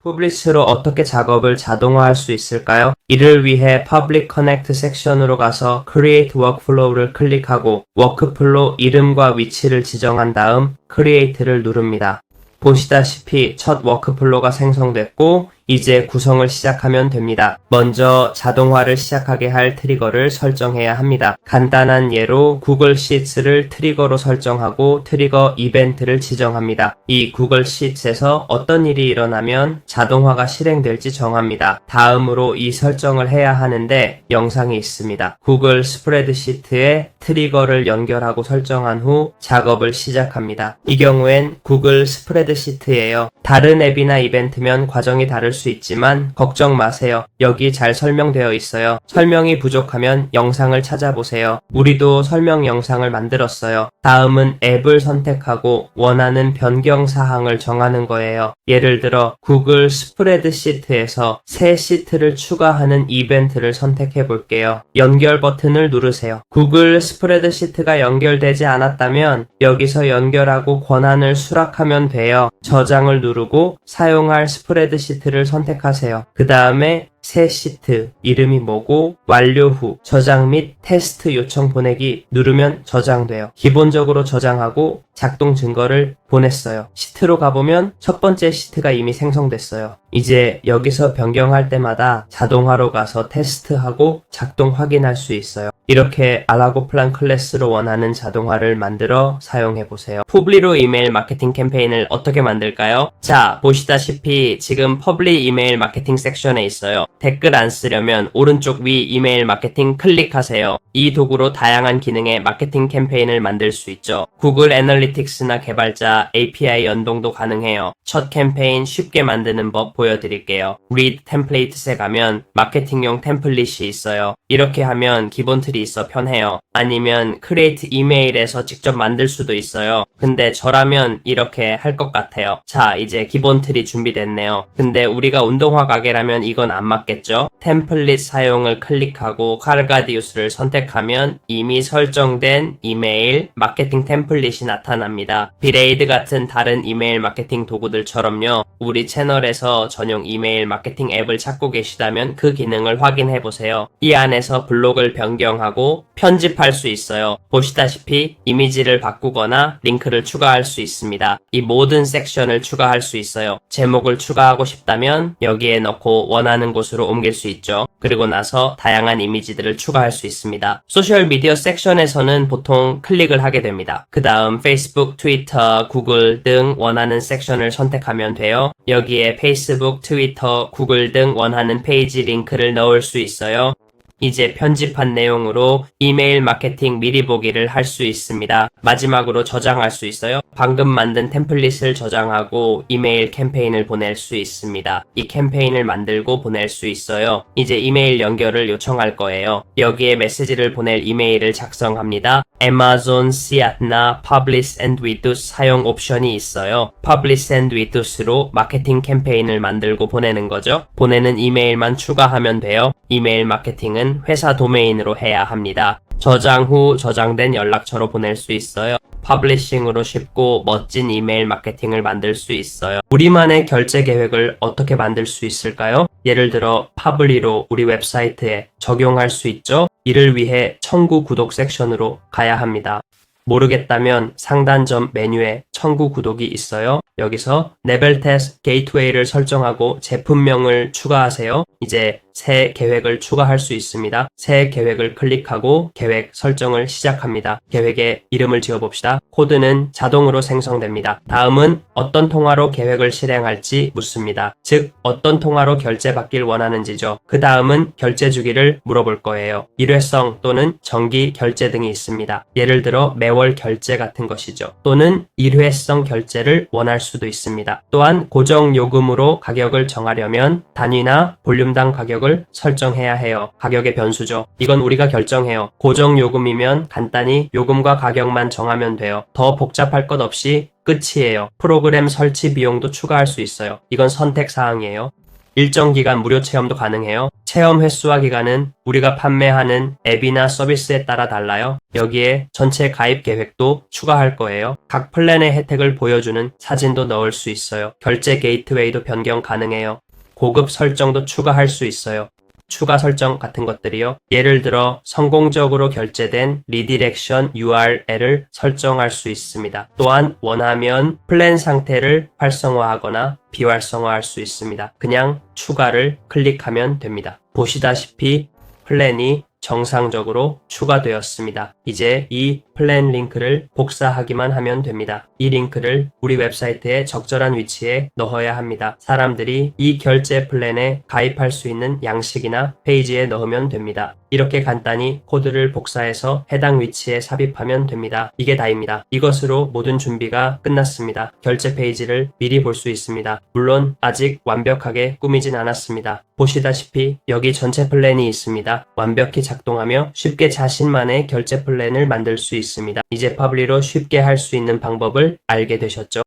푸블리스로 어떻게 작업을 자동화할 수 있을까요? 이를 위해 Public Connect 섹션으로 가서 Create Workflow를 클릭하고 워크플로 이름과 위치를 지정한 다음 Create를 누릅니다. 보시다시피 첫 워크플로가 생성됐고 이제 구성을 시작하면 됩니다. 먼저 자동화를 시작하게 할 트리거를 설정해야 합니다. 간단한 예로 구글 시트를 트리거로 설정하고 트리거 이벤트를 지정합니다. 이 구글 시트에서 어떤 일이 일어나면 자동화가 실행될지 정합니다. 다음으로 이 설정을 해야 하는데 영상이 있습니다. 구글 스프레드시트에 트리거를 연결하고 설정한 후 작업을 시작합니다. 이 경우엔 구글 스프레드시트예요. 다른 앱이나 이벤트면 과정이 다를 수 있지만 걱정 마세요. 여기 잘 설명되어 있어요. 설명이 부족하면 영상을 찾아보세요. 우리도 설명 영상을 만들었어요. 다음은 앱을 선택하고 원하는 변경 사항을 정하는 거예요. 예를 들어 구글 스프레드 시트에서 새 시트를 추가하는 이벤트를 선택해 볼게요. 연결 버튼을 누르세요. 구글 스프레드 시트가 연결되지 않았다면 여기서 연결하고 권한을 수락하면 돼요. 저장을 누르고 사용할 스프레드 시트를 선택하세요. 그 다음에 새 시트, 이름이 뭐고, 완료 후, 저장 및 테스트 요청 보내기 누르면 저장돼요. 기본적으로 저장하고 작동 증거를 보냈어요. 시트로 가보면 첫 번째 시트가 이미 생성됐어요. 이제 여기서 변경할 때마다 자동화로 가서 테스트하고 작동 확인할 수 있어요. 이렇게 알라고 플란 클래스로 원하는 자동화를 만들어 사용해 보세요. 푸블리로 이메일 마케팅 캠페인을 어떻게 만들까요? 자, 보시다시피 지금 퍼블리 이메일 마케팅 섹션에 있어요. 댓글 안 쓰려면 오른쪽 위 이메일 마케팅 클릭하세요. 이 도구로 다양한 기능의 마케팅 캠페인을 만들 수 있죠. 구글 애널리틱스나 개발자 API 연동도 가능해요. 첫 캠페인 쉽게 만드는 법 보여드릴게요. Read 템플레이트에 가면 마케팅용 템플릿이 있어요. 이렇게 하면 기본 틀이 있어 편해요. 아니면 Create 이메일에서 직접 만들 수도 있어요. 근데 저라면 이렇게 할 것 같아요. 자, 이제 기본 틀이 준비됐네요. 근데 우리가 운동화 가게라면 이건 안 맞 겠죠? 템플릿 사용을 클릭하고 카르가디우스를 선택하면 이미 설정된 이메일 마케팅 템플릿이 나타납니다. 비레이드 같은 다른 이메일 마케팅 도구들처럼요. 우리 채널에서 전용 이메일 마케팅 앱을 찾고 계시다면 그 기능을 확인해 보세요. 이 안에서 블록을 변경하고 편집할 수 있어요. 보시다시피 이미지를 바꾸거나 링크를 추가할 수 있습니다. 이 모든 섹션을 추가할 수 있어요. 제목을 추가하고 싶다면 여기에 넣고 원하는 곳으로 옮길 수 있죠. 그리고 나서 다양한 이미지들을 추가할 수 있습니다. 소셜 미디어 섹션에서는 보통 클릭을 하게 됩니다. 그 다음 페이스북, 트위터, 구글 등 원하는 섹션을 선택하면 돼요. 여기에 페이스북, 트위터, 구글 등 원하는 페이지 링크를 넣을 수 있어요. 이제 편집한 내용으로 이메일 마케팅 미리 보기를 할 수 있습니다. 마지막으로 저장할 수 있어요. 방금 만든 템플릿을 저장하고 이메일 캠페인을 보낼 수 있습니다. 이 캠페인을 만들고 보낼 수 있어요. 이제 이메일 연결을 요청할 거예요. 여기에 메시지를 보낼 이메일을 작성합니다. Amazon, Siat나 Publish and Reduce 사용 옵션이 있어요. Publish and Reduce로 마케팅 캠페인을 만들고 보내는 거죠. 보내는 이메일만 추가하면 돼요. 이메일 마케팅은 회사 도메인으로 해야 합니다. 저장 후 저장된 연락처로 보낼 수 있어요. 퍼블리싱으로 쉽고 멋진 이메일 마케팅을 만들 수 있어요. 우리만의 결제 계획을 어떻게 만들 수 있을까요? 예를 들어 파블리로 우리 웹사이트에 적용할 수 있죠? 이를 위해 청구 구독 섹션으로 가야 합니다. 모르겠다면 상단점 메뉴에 청구 구독이 있어요. 여기서 레벨 테스트 게이트웨이를 설정하고 제품명을 추가하세요. 이제 새 계획을 추가할 수 있습니다. 새 계획을 클릭하고 계획 설정을 시작합니다. 계획에 이름을 지어봅시다. 코드는 자동으로 생성됩니다. 다음은 어떤 통화로 계획을 실행할지 묻습니다. 즉, 어떤 통화로 결제받길 원하는지죠. 그 다음은 결제 주기를 물어볼 거예요. 일회성 또는 정기 결제 등이 있습니다. 예를 들어 매월 결제 같은 것이죠. 또는 일회성 결제를 원할 수도 있습니다. 또한 고정 요금으로 가격을 정하려면 단위나 볼륨당 가격을 설정해야 해요. 가격의 변수죠. 이건 우리가 결정해요. 고정 요금이면 간단히 요금과 가격만 정하면 돼요. 더 복잡할 것 없이 끝이에요. 프로그램 설치 비용도 추가할 수 있어요. 이건 선택 사항이에요. 일정 기간 무료 체험도 가능해요. 체험 횟수와 기간은 우리가 판매하는 앱이나 서비스에 따라 달라요. 여기에 전체 가입 계획도 추가할 거예요. 각 플랜의 혜택을 보여주는 사진도 넣을 수 있어요. 결제 게이트웨이도 변경 가능해요. 고급 설정도 추가할 수 있어요. 추가 설정 같은 것들이요. 예를 들어 성공적으로 결제된 리디렉션 URL을 설정할 수 있습니다. 또한 원하면 플랜 상태를 활성화하거나 비활성화할 수 있습니다. 그냥 추가를 클릭하면 됩니다. 보시다시피 플랜이 정상적으로 추가되었습니다. 이제 이 플랜 링크를 복사하기만 하면 됩니다. 이 링크를 우리 웹사이트의 적절한 위치에 넣어야 합니다. 사람들이 이 결제 플랜에 가입할 수 있는 양식이나 페이지에 넣으면 됩니다. 이렇게 간단히 코드를 복사해서 해당 위치에 삽입하면 됩니다. 이게 다입니다. 이것으로 모든 준비가 끝났습니다. 결제 페이지를 미리 볼 수 있습니다. 물론 아직 완벽하게 꾸미진 않았습니다. 보시다시피 여기 전체 플랜이 있습니다. 완벽히 작동하며 쉽게 자신만의 결제 플랜을 만들 수 있습니다. 이제 파블리로 쉽게 할 수 있는 방법을 알게 되셨죠?